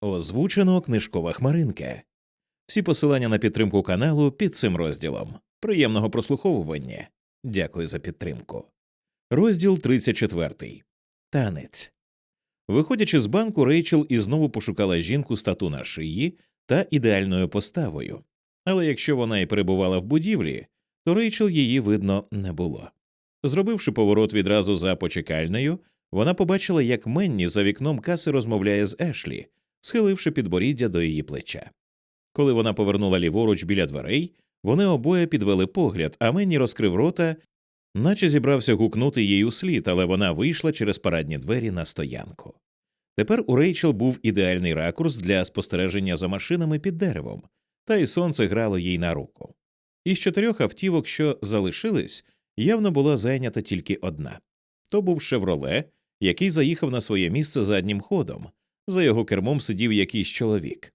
Озвучено книжкова хмаринка. Всі посилання на підтримку каналу під цим розділом. Приємного прослуховування. Дякую за підтримку. Розділ 34. Танець. Виходячи з банку, Рейчел і знову пошукала жінку з тату на шиї та ідеальною поставою. Але якщо вона і перебувала в будівлі, то Рейчел її видно не було. Зробивши поворот відразу за почекальнею, вона побачила, як Менні за вікном каси розмовляє з Ешлі, схиливши підборіддя до її плеча. Коли вона повернула ліворуч біля дверей, вони обоє підвели погляд, а Менні розкрив рота, наче зібрався гукнути їй у слід, але вона вийшла через парадні двері на стоянку. Тепер у Рейчел був ідеальний ракурс для спостереження за машинами під деревом, та й сонце грало їй на руку. Із чотирьох автівок, що залишились, явно була зайнята тільки одна то був шевроле, який заїхав на своє місце заднім ходом. За його кермом сидів якийсь чоловік.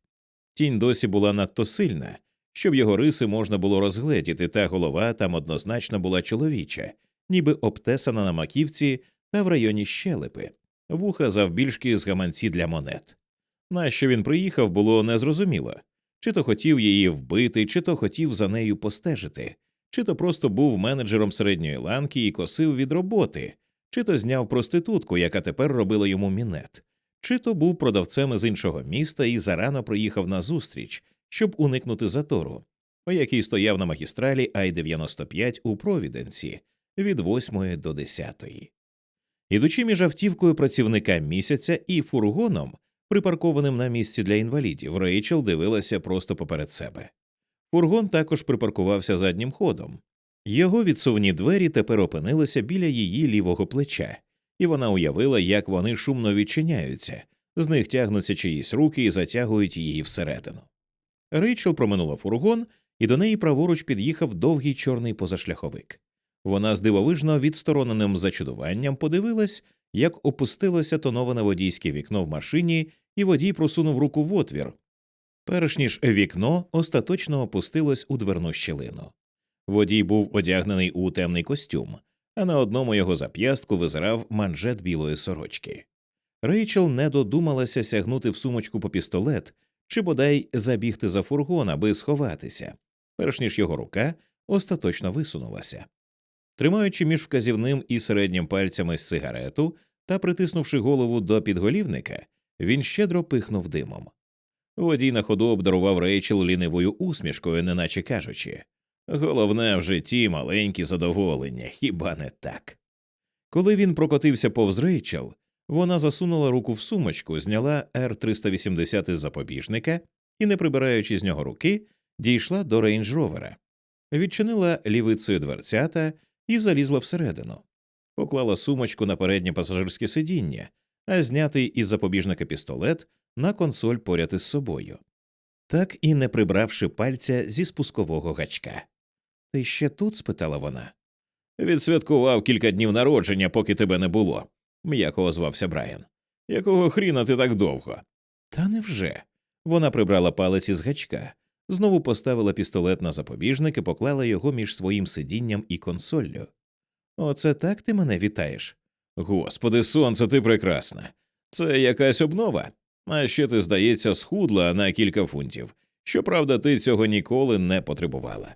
Тінь досі була надто сильна, щоб його риси можна було розгледіти, та голова там однозначно була чоловіча, ніби обтесана на маківці та в районі щелепи, вуха завбільшки з гаманці для монет. Нащо він приїхав, було незрозуміло. Чи то хотів її вбити, чи то хотів за нею постежити, чи то просто був менеджером середньої ланки і косив від роботи, чи то зняв проститутку, яка тепер робила йому мінет, чи то був продавцем із іншого міста і зарано приїхав на зустріч, щоб уникнути затору, по якій стояв на магістралі Ай-95 у Провіденсі від 8 до 10. Ідучи між автівкою працівника місяця і фургоном, припаркованим на місці для інвалідів, Рейчел дивилася просто поперед себе. Фургон також припаркувався заднім ходом. Його відсувні двері тепер опинилися біля її лівого плеча, і вона уявила, як вони шумно відчиняються, з них тягнуться чиїсь руки і затягують її всередину. Рейчел проминула фургон, і до неї праворуч під'їхав довгий чорний позашляховик. Вона з дивовижно відстороненим зачудуванням подивилась, як опустилося тоноване водійське вікно в машині, і водій просунув руку в отвір, перш ніж вікно остаточно опустилось у дверну щілину. Водій був одягнений у темний костюм, а на одному його зап'ястку визирав манжет білої сорочки. Рейчел не додумалася сягнути в сумочку по пістолет чи бодай забігти за фургон, аби сховатися, перш ніж його рука остаточно висунулася. Тримаючи між вказівним і середнім пальцями сигарету та притиснувши голову до підголівника, він щедро пихнув димом. Водій на ходу обдарував Рейчел лінивою усмішкою, неначе кажучи головне в житті маленькі задоволення, хіба не так? Коли він прокотився повз Рейчел, вона засунула руку в сумочку, зняла Р 380 із запобіжника і, не прибираючи з нього руки, дійшла до рейндж ровера, відчинила лівицею дверцята і залізла всередину, поклала сумочку на переднє пасажирське сидіння, а знятий із запобіжника пістолет на консоль поряд із собою, так і не прибравши пальця зі спускового гачка. Ти ще тут? спитала вона. Відсвяткував кілька днів народження, поки тебе не було, м'яко озвався Брайан. Якого хріна ти так довго? Та невже? Вона прибрала палець із гачка, знову поставила пістолет на запобіжник і поклала його між своїм сидінням і консоллю. Оце так ти мене вітаєш? Господи, сонце, ти прекрасна. Це якась обнова. А ще ти, здається, схудла на кілька фунтів. Щоправда, ти цього ніколи не потребувала.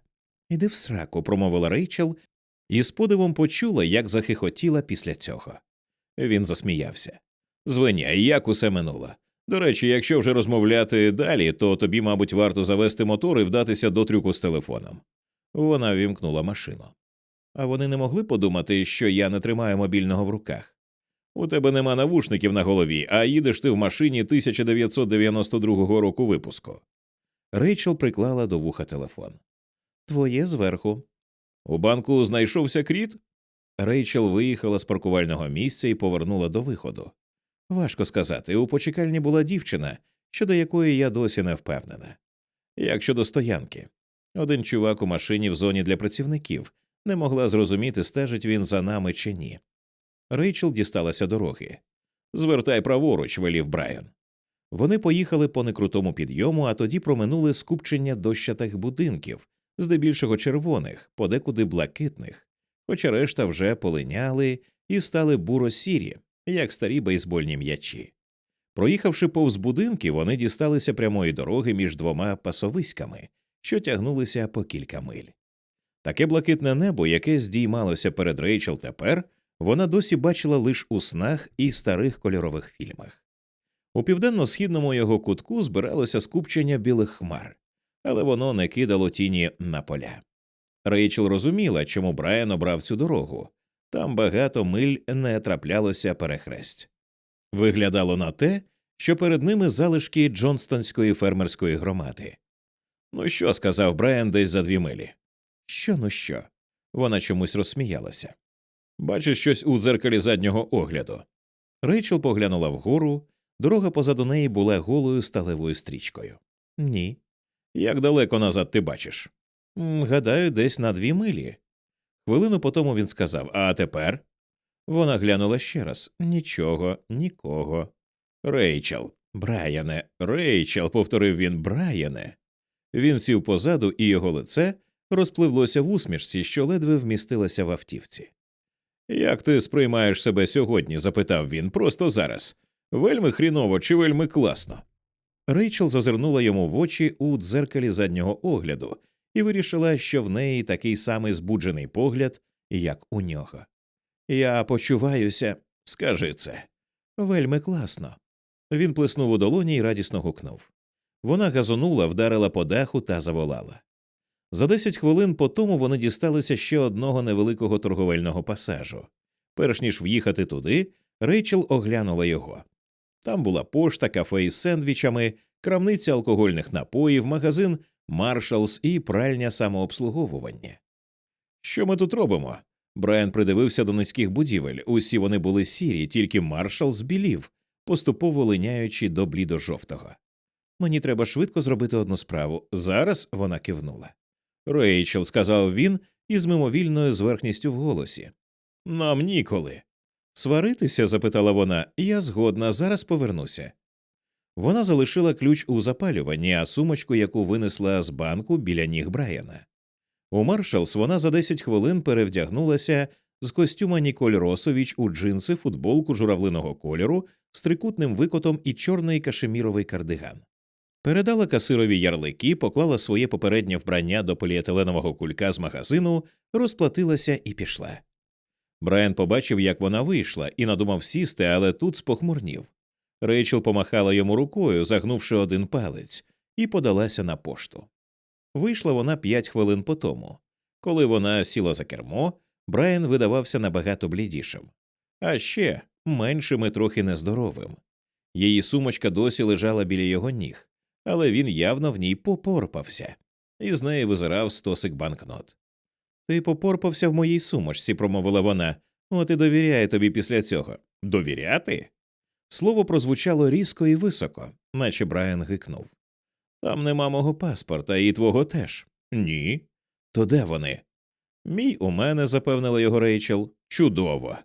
Іди в сраку, промовила Рейчел, і з подивом почула, як захихотіла після цього. Він засміявся. Звиняй, як усе минуло. До речі, якщо вже розмовляти далі, то тобі, мабуть, варто завести мотор і вдатися до трюку з телефоном. Вона вімкнула машину. А вони не могли подумати, що я не тримаю мобільного в руках. У тебе нема навушників на голові, а їдеш ти в машині 1992 року випуску. Рейчел приклала до вуха телефон. Твоє зверху. У банку знайшовся кріт? Рейчел виїхала з паркувального місця і повернула до виходу. Важко сказати, у почекальні була дівчина, щодо якої я досі не впевнена. Як щодо стоянки, один чувак у машині в зоні для працівників не могла зрозуміти, стежить він за нами чи ні. Рейчел дісталася дороги. Звертай праворуч, велів Брайан. Вони поїхали по некрутому підйому, а тоді проминули скупчення дощатих будинків, здебільшого червоних, подекуди блакитних, хоча решта вже полиняли і стали буро сірі, як старі бейсбольні м'ячі. Проїхавши повз будинки, вони дісталися прямої дороги між двома пасовиськами, що тягнулися по кілька миль. Таке блакитне небо, яке здіймалося перед Рейчел тепер, вона досі бачила лише у снах і старих кольорових фільмах. У південно-східному його кутку збиралося скупчення білих хмар, але воно не кидало тіні на поля. Рейчел розуміла, чому Брайан обрав цю дорогу там багато миль не траплялося перехресть. Виглядало на те, що перед ними залишки Джонстонської фермерської громади. Ну що, сказав Брайан десь за дві милі. Що, ну що? Вона чомусь розсміялася. Бачиш щось у дзеркалі заднього огляду. Рейчел поглянула вгору, дорога позаду неї була голою сталевою стрічкою. Ні. Як далеко назад ти бачиш? Гадаю, десь на дві милі. Хвилину по тому він сказав А тепер? Вона глянула ще раз нічого, нікого. Рейчел, Брайане, Рейчел, повторив він Брайане. Він сів позаду, і його лице розпливлося в усмішці, що ледве вмістилася в автівці. Як ти сприймаєш себе сьогодні? запитав він просто зараз. Вельми хріново чи вельми класно. Рейчел зазирнула йому в очі у дзеркалі заднього огляду і вирішила, що в неї такий самий збуджений погляд, як у нього. Я почуваюся, скажи це. Вельми класно. Він плеснув у долоні і радісно гукнув. Вона газонула, вдарила по даху та заволала. За десять хвилин по тому вони дісталися ще одного невеликого торговельного пасажу. Перш ніж в'їхати туди, Рейчел оглянула його. Там була пошта, кафе із сендвічами, крамниця алкогольних напоїв, магазин Маршалс і пральня самообслуговування. Що ми тут робимо? Брайан придивився до низьких будівель. Усі вони були сірі, тільки маршал збілів, поступово линяючи до блідо-жовтого. Мені треба швидко зробити одну справу. Зараз вона кивнула. Рейчел, сказав він із мимовільною зверхністю в голосі. Нам ніколи. Сваритися? запитала вона, я згодна, зараз повернуся. Вона залишила ключ у запалюванні, а сумочку, яку винесла з банку біля ніг Брайана. У Маршалс вона за 10 хвилин перевдягнулася з костюма Ніколь Росовіч у джинси, футболку журавлиного кольору з трикутним викотом і чорний кашеміровий кардиган. Передала касирові ярлики, поклала своє попереднє вбрання до поліетиленового кулька з магазину, розплатилася і пішла. Брайан побачив, як вона вийшла, і надумав сісти, але тут спохмурнів. Рейчел помахала йому рукою, загнувши один палець, і подалася на пошту. Вийшла вона п'ять хвилин по тому. Коли вона сіла за кермо, Брайан видавався набагато блідішим, а ще меншим і трохи нездоровим. Її сумочка досі лежала біля його ніг, але він явно в ній попорпався, і з неї визирав стосик банкнот. Ти попорпався в моїй сумочці, промовила вона. От і довіряє тобі після цього. Довіряти? Слово прозвучало різко і високо, наче Брайан гикнув. Там нема мого паспорта, і твого теж. Ні. То де вони? Мій у мене, запевнила його Рейчел. Чудово.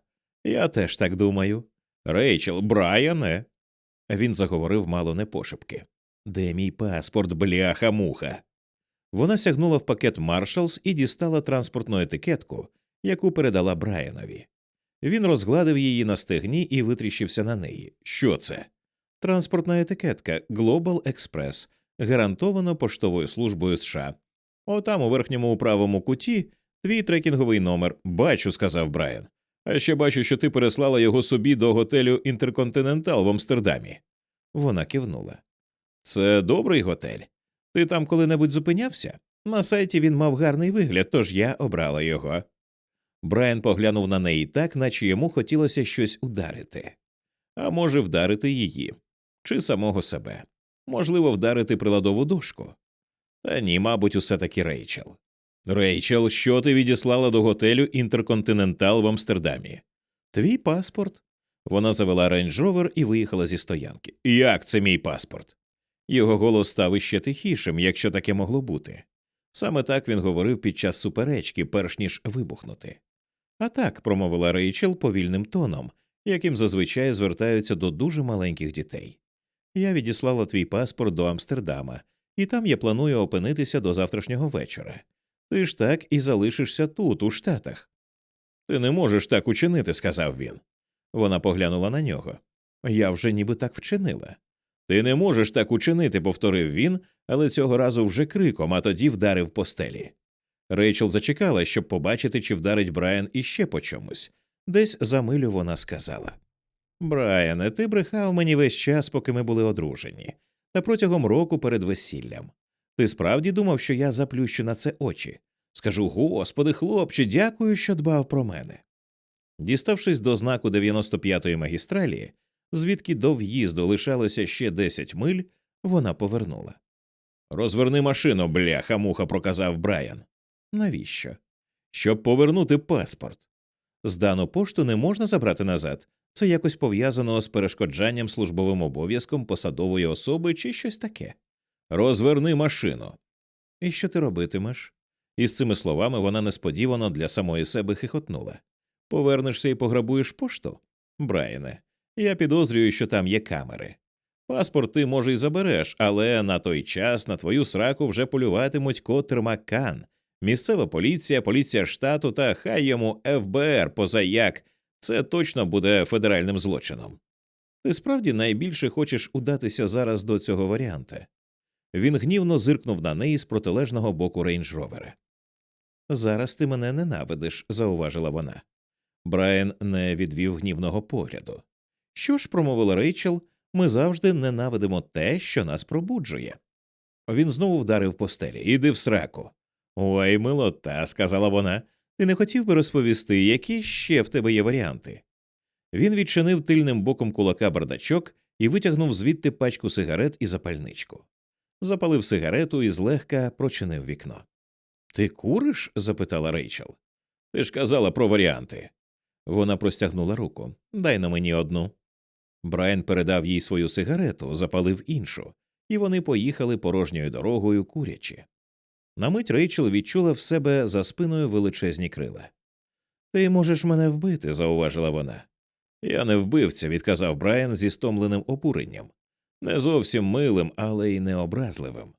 Я теж так думаю. Рейчел, Брайане. Він заговорив мало не пошепки. Де мій паспорт, бляха муха? Вона сягнула в пакет Маршалс і дістала транспортну етикетку, яку передала Брайанові. Він розгладив її на стегні і витріщився на неї. Що це? Транспортна етикетка Global Express, гарантовано поштовою службою США. Отам у верхньому правому куті твій трекінговий номер. Бачу, сказав Брайан. А ще бачу, що ти переслала його собі до готелю Інтерконтинентал в Амстердамі. Вона кивнула. Це добрий готель. Ти там коли-небудь зупинявся? На сайті він мав гарний вигляд, тож я обрала його. Брайан поглянув на неї так, наче йому хотілося щось ударити, а може, вдарити її, чи самого себе, можливо, вдарити приладову дошку. Та ні, мабуть, усе таки Рейчел. Рейчел, що ти відіслала до готелю Інтерконтинентал в Амстердамі? Твій паспорт. Вона завела рейндж-ровер і виїхала зі стоянки. Як це мій паспорт? Його голос став іще тихішим, якщо таке могло бути. Саме так він говорив під час суперечки, перш ніж вибухнути. А так, промовила Рейчел повільним тоном, яким зазвичай звертаються до дуже маленьких дітей. Я відіслала твій паспорт до Амстердама, і там я планую опинитися до завтрашнього вечора. Ти ж так і залишишся тут, у Штатах. Ти не можеш так учинити, сказав він. Вона поглянула на нього. Я вже ніби так вчинила. Ти не можеш так учинити, повторив він, але цього разу вже криком, а тоді вдарив по стелі. Рейчел зачекала, щоб побачити, чи вдарить Брайан іще по чомусь. Десь за милю вона сказала Брайане, ти брехав мені весь час, поки ми були одружені, та протягом року перед весіллям. Ти справді думав, що я заплющу на це очі. Скажу господи, хлопче, дякую, що дбав про мене. Діставшись до знаку 95-ї магістралі, звідки до в'їзду лишалося ще 10 миль, вона повернула. Розверни машину, бляха, муха, проказав Брайан. Навіщо? Щоб повернути паспорт. Здану пошту не можна забрати назад. Це якось пов'язано з перешкоджанням службовим обов'язком посадової особи чи щось таке. Розверни машину. І що ти робитимеш? Із цими словами вона несподівано для самої себе хихотнула. Повернешся і пограбуєш пошту? Брайане, я підозрюю, що там є камери. Паспорт ти, може, й забереш, але на той час на твою сраку вже полюватимуть Коттер Маккан, місцева поліція, поліція штату та хай йому ФБР позаяк. Це точно буде федеральним злочином. Ти справді найбільше хочеш удатися зараз до цього варіанта. Він гнівно зиркнув на неї з протилежного боку рейндж ровера. Зараз ти мене ненавидиш, зауважила вона. Брайан не відвів гнівного погляду. Що ж, промовила Рейчел, ми завжди ненавидимо те, що нас пробуджує. Він знову вдарив по стелі. Іди в сраку. Ой, милота, сказала вона. Ти не хотів би розповісти, які ще в тебе є варіанти? Він відчинив тильним боком кулака бардачок і витягнув звідти пачку сигарет і запальничку. Запалив сигарету і злегка прочинив вікно. Ти куриш? запитала Рейчел. Ти ж казала про варіанти. Вона простягнула руку. Дай на мені одну. Брайан передав їй свою сигарету, запалив іншу, і вони поїхали порожньою дорогою курячи. На мить Рейчел відчула в себе за спиною величезні крила. Ти можеш мене вбити, зауважила вона. Я не вбивця, відказав Брайан зі стомленим обуренням. Не зовсім милим, але й необразливим.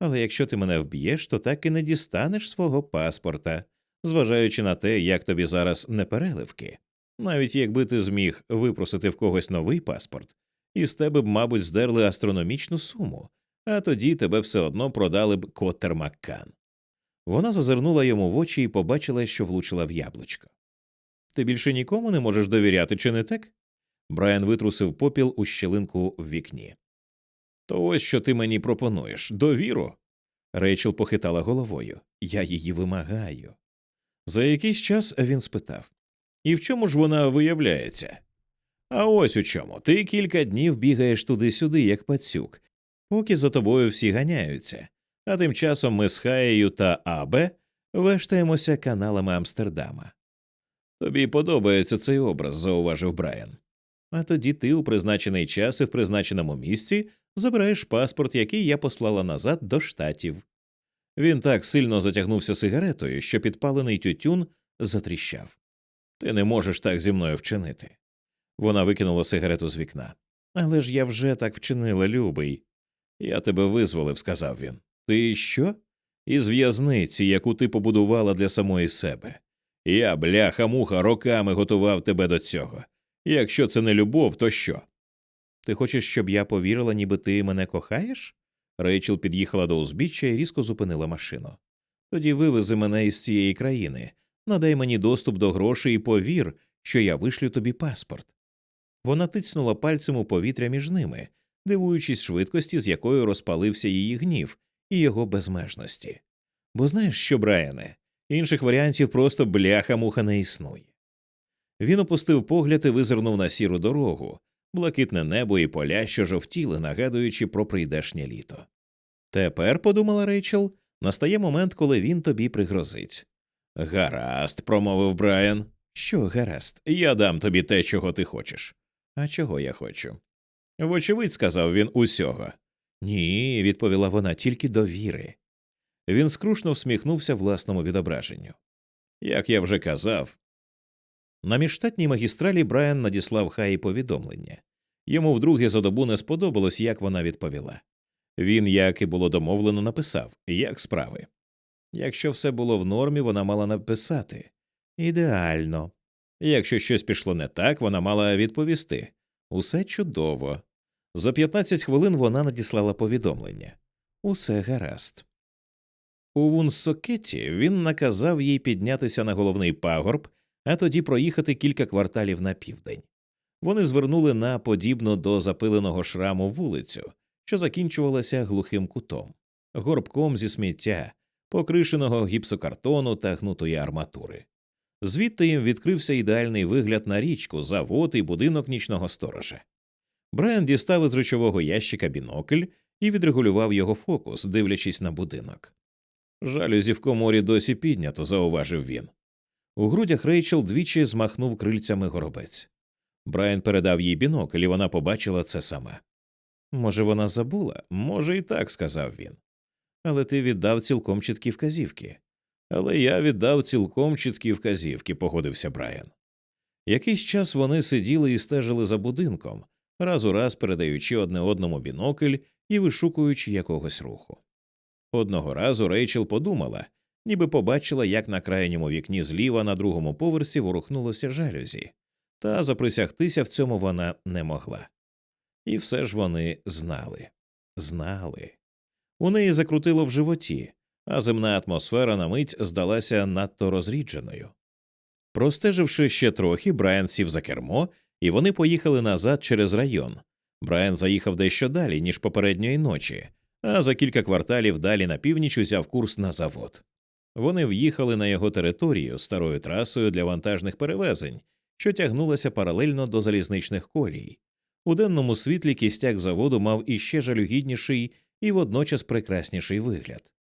Але якщо ти мене вб'єш, то так і не дістанеш свого паспорта, зважаючи на те, як тобі зараз не переливки. Навіть якби ти зміг випросити в когось новий паспорт, із тебе б, мабуть, здерли астрономічну суму, а тоді тебе все одно продали б Коттер Маккан. Вона зазирнула йому в очі і побачила, що влучила в яблучко. Ти більше нікому не можеш довіряти, чи не так? Брайан витрусив попіл у щелинку в вікні. То ось що ти мені пропонуєш довіру. Рейчел похитала головою. Я її вимагаю. За якийсь час він спитав І в чому ж вона виявляється? А ось у чому. Ти кілька днів бігаєш туди-сюди, як пацюк, поки за тобою всі ганяються, а тим часом ми з Хаєю та Абе вештаємося каналами Амстердама. Тобі подобається цей образ, зауважив Брайан. А тоді ти у призначений час і в призначеному місці забираєш паспорт, який я послала назад до штатів. Він так сильно затягнувся сигаретою, що підпалений тютюн затріщав. Ти не можеш так зі мною вчинити. Вона викинула сигарету з вікна. Але ж я вже так вчинила, любий. Я тебе визволив, сказав він. Ти що? Із в'язниці, яку ти побудувала для самої себе. Я, бляха муха, роками готував тебе до цього. Якщо це не любов, то що? Ти хочеш, щоб я повірила, ніби ти мене кохаєш? Рейчел під'їхала до узбіччя і різко зупинила машину. Тоді вивези мене із цієї країни, надай мені доступ до грошей і повір, що я вишлю тобі паспорт. Вона тицнула пальцем у повітря між ними, дивуючись швидкості, з якою розпалився її гнів і його безмежності. Бо знаєш що, Брайане, інших варіантів просто бляха муха не існує. Він опустив погляд і визирнув на сіру дорогу, блакитне небо і поля, що жовтіли, нагадуючи про прийдешнє літо. Тепер, подумала Рейчел, настає момент, коли він тобі пригрозить. Гаразд, промовив Брайан. Що гаразд, я дам тобі те, чого ти хочеш. А чого я хочу? Вочевидь, сказав він усього. Ні, відповіла вона, тільки довіри. Він скрушно всміхнувся власному відображенню. Як я вже казав, на міжштатній магістралі Брайан надіслав Хаї повідомлення. Йому вдруге за добу не сподобалось, як вона відповіла. Він, як і було домовлено, написав як справи. Якщо все було в нормі, вона мала написати ідеально. Якщо щось пішло не так, вона мала відповісти Усе чудово. За 15 хвилин вона надіслала повідомлення. Усе гаразд. У Вунсокеті він наказав їй піднятися на головний пагорб, а тоді проїхати кілька кварталів на південь. Вони звернули на подібну до запиленого шраму вулицю, що закінчувалася глухим кутом, горбком зі сміття, покришеного гіпсокартону та гнутої арматури. Звідти їм відкрився ідеальний вигляд на річку, завод і будинок нічного сторожа. Брайан дістав із речового ящика бінокль і відрегулював його фокус, дивлячись на будинок. Жалюзі в коморі досі піднято, зауважив він. У грудях Рейчел двічі змахнув крильцями горобець. Брайан передав їй бінокль, і вона побачила це саме. Може, вона забула? Може, і так, сказав він. Але ти віддав цілком чіткі вказівки. Але я віддав цілком чіткі вказівки, погодився Брайан. Якийсь час вони сиділи і стежили за будинком, раз у раз передаючи одне одному бінокль і вишукуючи якогось руху. Одного разу Рейчел подумала, ніби побачила, як на крайньому вікні зліва на другому поверсі ворухнулося жалюзі, та заприсягтися в цьому вона не могла. І все ж вони знали, знали. У неї закрутило в животі, а земна атмосфера на мить здалася надто розрідженою. Простеживши ще трохи, Брайан сів за кермо, і вони поїхали назад через район. Брайан заїхав дещо далі, ніж попередньої ночі, а за кілька кварталів далі на північ узяв курс на завод. Вони в'їхали на його територію старою трасою для вантажних перевезень, що тягнулася паралельно до залізничних колій. У денному світлі кістяк заводу мав іще жалюгідніший і водночас прекрасніший вигляд.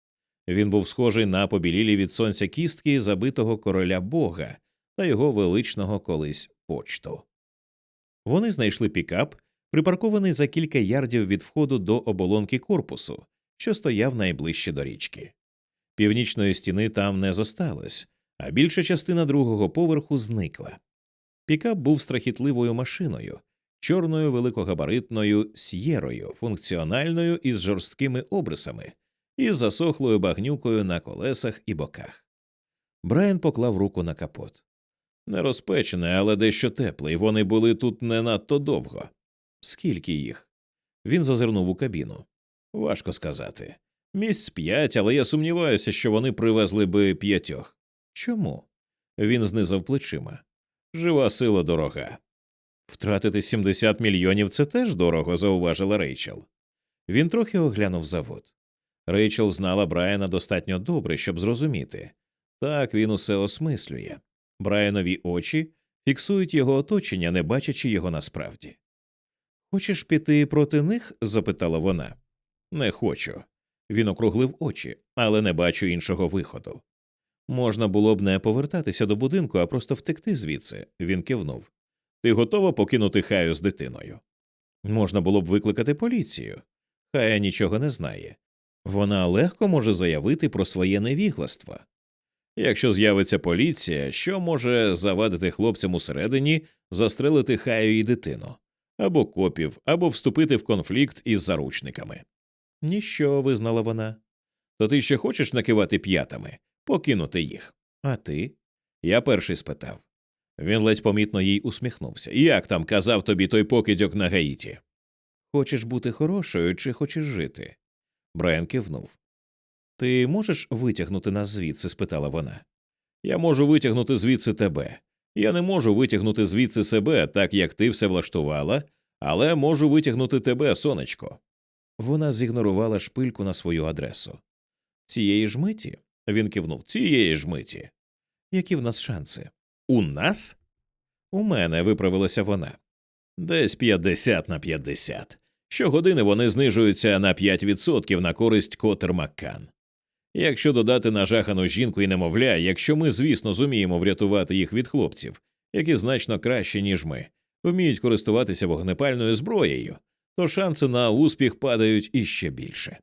Він був схожий на побілілі від сонця кістки забитого короля бога та його величного колись почту. Вони знайшли пікап, припаркований за кілька ярдів від входу до оболонки корпусу, що стояв найближче до річки. Північної стіни там не зосталось, а більша частина другого поверху зникла. Пікап був страхітливою машиною, чорною великогабаритною сєрою, функціональною із жорсткими обрисами і засохлою багнюкою на колесах і боках. Брайан поклав руку на капот. Не розпечене, але дещо теплий. Вони були тут не надто довго. Скільки їх? Він зазирнув у кабіну. Важко сказати. Місць п'ять, але я сумніваюся, що вони привезли би п'ятьох. Чому? Він знизав плечима. Жива сила дорога. Втратити 70 мільйонів це теж дорого, зауважила Рейчел. Він трохи оглянув завод. Рейчел знала Брайана достатньо добре, щоб зрозуміти. Так він усе осмислює. Брайанові очі фіксують його оточення, не бачачи його насправді. Хочеш піти проти них? запитала вона. Не хочу. Він округлив очі, але не бачу іншого виходу. Можна було б не повертатися до будинку, а просто втекти звідси. Він кивнув. Ти готова покинути хаю з дитиною? Можна було б викликати поліцію. Хая нічого не знає. Вона легко може заявити про своє невігластво. Якщо з'явиться поліція, що може завадити хлопцям усередині застрелити хаю і дитину, або копів, або вступити в конфлікт із заручниками? Ніщо, визнала вона. То ти ще хочеш накивати п'ятами, покинути їх. А ти? Я перший спитав. Він ледь помітно їй усміхнувся. Як там казав тобі той покидьок на Гаїті? Хочеш бути хорошою чи хочеш жити? Брайан кивнув. Ти можеш витягнути нас звідси? спитала вона. Я можу витягнути звідси тебе. Я не можу витягнути звідси себе, так як ти все влаштувала, але можу витягнути тебе, сонечко. Вона зігнорувала шпильку на свою адресу. Цієї ж миті? Він кивнув. Цієї ж миті. Які в нас шанси? У нас? У мене виправилася вона. Десь 50 на 50. Щогодини вони знижуються на 5% на користь Котер Маккан. Якщо додати нажахану жінку і немовля, якщо ми, звісно, зуміємо врятувати їх від хлопців, які значно краще, ніж ми, вміють користуватися вогнепальною зброєю, то шанси на успіх падають іще більше.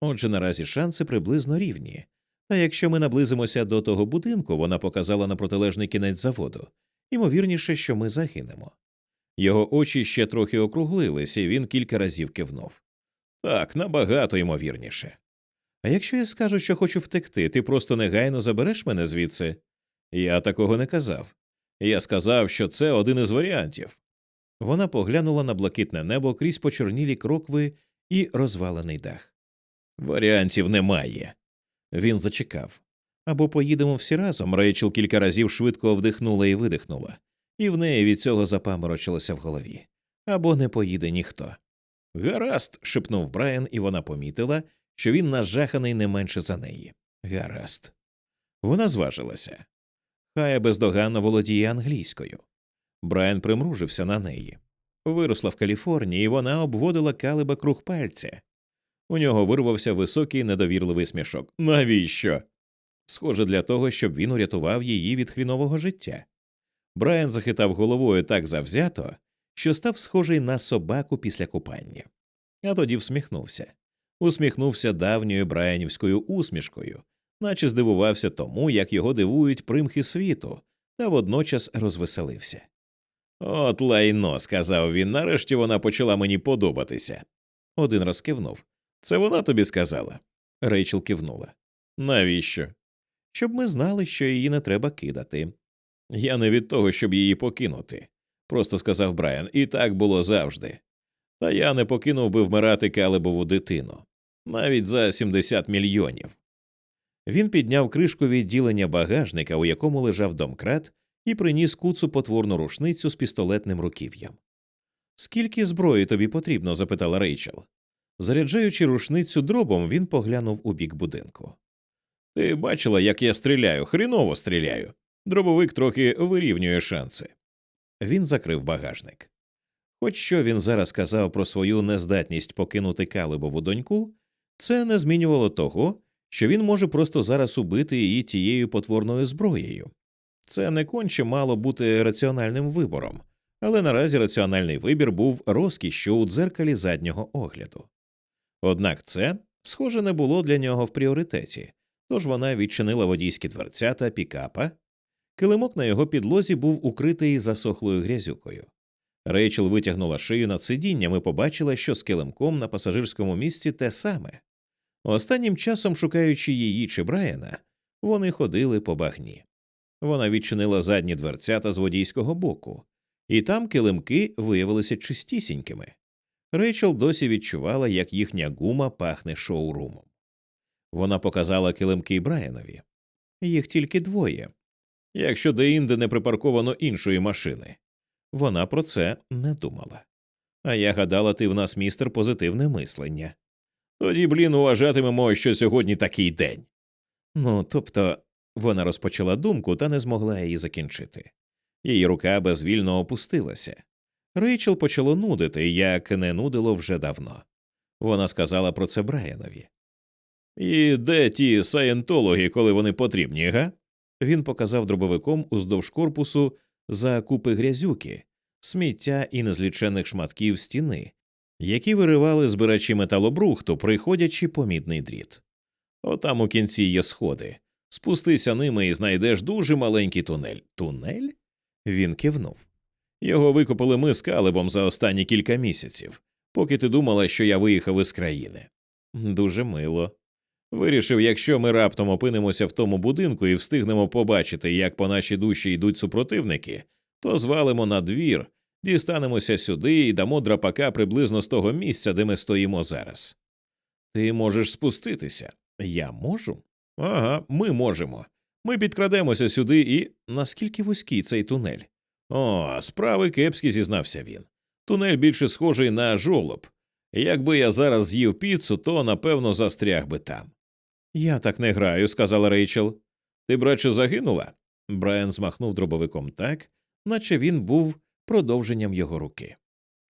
Отже, наразі шанси приблизно рівні. Та якщо ми наблизимося до того будинку, вона показала на протилежний кінець заводу, ймовірніше, що ми загинемо. Його очі ще трохи округлились, і він кілька разів кивнув. Так, набагато ймовірніше. А якщо я скажу, що хочу втекти, ти просто негайно забереш мене звідси? Я такого не казав. Я сказав, що це один із варіантів. Вона поглянула на блакитне небо крізь почорнілі крокви і розвалений дах. Варіантів немає. Він зачекав. Або поїдемо всі разом. Рейчел кілька разів швидко вдихнула і видихнула, і в неї від цього запаморочилося в голові. Або не поїде ніхто. Гаразд. шепнув Брайан, і вона помітила, що він нажаханий не менше за неї. Гаразд. Вона зважилася. Хая бездоганно володіє англійською. Брайан примружився на неї. Виросла в Каліфорнії, і вона обводила калиба круг пальця. У нього вирвався високий недовірливий смішок. Навіщо? Схоже, для того, щоб він урятував її від хрінового життя. Брайан захитав головою так завзято, що став схожий на собаку після купання. А тоді всміхнувся. Усміхнувся давньою брайанівською усмішкою, наче здивувався тому, як його дивують примхи світу, та водночас розвеселився. От лайно, сказав він, нарешті вона почала мені подобатися. Один раз кивнув. Це вона тобі сказала. Рейчел кивнула. Навіщо? Щоб ми знали, що її не треба кидати. Я не від того, щоб її покинути, просто сказав Брайан, і так було завжди. Та я не покинув би вмирати Калебову дитину, навіть за 70 мільйонів. Він підняв кришку відділення багажника, у якому лежав домкрат, і приніс куцу потворну рушницю з пістолетним руків'ям. Скільки зброї тобі потрібно? запитала Рейчел. Заряджаючи рушницю дробом, він поглянув у бік будинку. Ти бачила, як я стріляю, хріново стріляю. Дробовик трохи вирівнює шанси. Він закрив багажник. Хоч що він зараз казав про свою нездатність покинути Калибову доньку, це не змінювало того, що він може просто зараз убити її тією потворною зброєю. Це не конче мало бути раціональним вибором, але наразі раціональний вибір був розкішшю у дзеркалі заднього огляду. Однак це, схоже, не було для нього в пріоритеті, тож вона відчинила водійські дверцята пікапа. Килимок на його підлозі був укритий засохлою грязюкою. Рейчел витягнула шию над сидінням і побачила, що з килимком на пасажирському місці те саме. Останнім часом, шукаючи її чи Брайана, вони ходили по багні. Вона відчинила задні дверцята з водійського боку, і там килимки виявилися чистісінькими. Рейчел досі відчувала, як їхня гума пахне шоурумом. Вона показала килимки Брайанові. Їх тільки двоє. Якщо деінде не припарковано іншої машини. Вона про це не думала. А я гадала, ти в нас містер позитивне мислення. Тоді, блін, уважатимемо, що сьогодні такий день. Ну, тобто, вона розпочала думку та не змогла її закінчити. Її рука безвільно опустилася. Рейчел почало нудити, як не нудило вже давно. Вона сказала про це Брайанові. І де ті саєнтологи, коли вони потрібні, га? Він показав дробовиком уздовж корпусу за купи грязюки, сміття і незлічених шматків стіни, які виривали збирачі металобрухту, приходячи помітний дріт. Отам у кінці є сходи. Спустися ними і знайдеш дуже маленький тунель. Тунель? Він кивнув. Його викопали ми з калибом за останні кілька місяців, поки ти думала, що я виїхав із країни. Дуже мило. Вирішив, якщо ми раптом опинимося в тому будинку і встигнемо побачити, як по нашій душі йдуть супротивники, то звалимо на двір, дістанемося сюди і дамо драпака приблизно з того місця, де ми стоїмо зараз. Ти можеш спуститися. Я можу? Ага, ми можемо. Ми підкрадемося сюди і. Наскільки вузький цей тунель? О, справи кепські, зізнався він. Тунель більше схожий на жолоб. Якби я зараз з'їв піцу, то напевно застряг би там. Я так не граю, сказала Рейчел. Ти, братче, загинула? Брайан змахнув дробовиком так, наче він був продовженням його руки.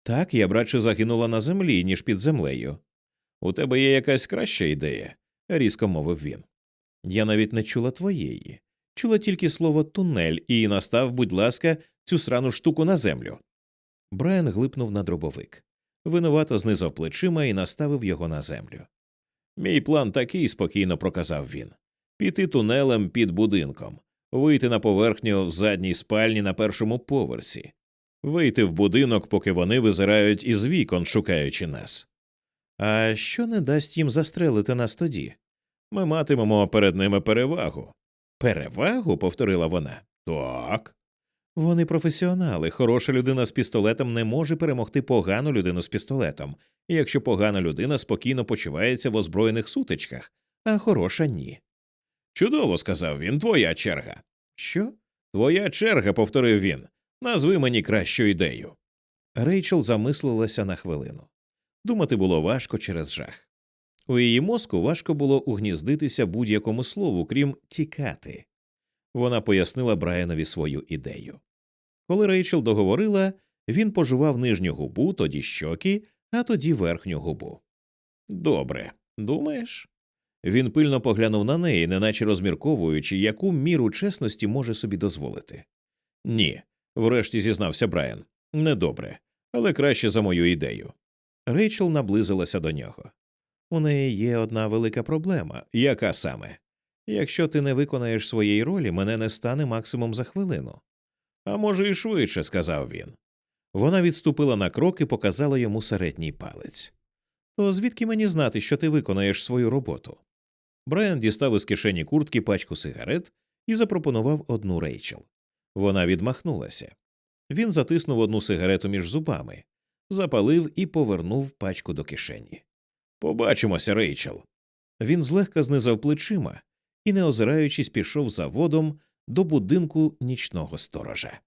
Так, я, братче, загинула на землі, ніж під землею. У тебе є якась краща ідея, різко мовив він. Я навіть не чула твоєї, чула тільки слово тунель і настав, будь ласка, цю срану штуку на землю. Брайан глипнув на дробовик, винувато знизав плечима і наставив його на землю. Мій план такий, спокійно проказав він піти тунелем під будинком, вийти на поверхню в задній спальні на першому поверсі, вийти в будинок, поки вони визирають із вікон, шукаючи нас. А що не дасть їм застрелити нас тоді? Ми матимемо перед ними перевагу. Перевагу? повторила вона. Так. Вони професіонали. Хороша людина з пістолетом не може перемогти погану людину з пістолетом, якщо погана людина спокійно почувається в озброєних сутичках, а хороша ні. Чудово, сказав він, твоя черга. Що? Твоя черга, повторив він. Назви мені кращу ідею. Рейчел замислилася на хвилину. Думати було важко через жах. У її мозку важко було угніздитися будь-якому слову, крім тікати. Вона пояснила Брайанові свою ідею. Коли Рейчел договорила, він пожував нижню губу, тоді щоки, а тоді верхню губу. Добре, думаєш? Він пильно поглянув на неї, неначе розмірковуючи, яку міру чесності може собі дозволити. Ні, врешті зізнався Брайан. Недобре, але краще за мою ідею. Рейчел наблизилася до нього. У неї є одна велика проблема. Яка саме? Якщо ти не виконаєш своєї ролі, мене не стане максимум за хвилину. А може, і швидше, сказав він. Вона відступила на крок і показала йому середній палець. То звідки мені знати, що ти виконаєш свою роботу? Брайан дістав із кишені куртки пачку сигарет і запропонував одну рейчел. Вона відмахнулася. Він затиснув одну сигарету між зубами, запалив і повернув пачку до кишені. Побачимося, Рейчел. Він злегка знизав плечима і, не озираючись, пішов за водом до будинку нічного сторожа.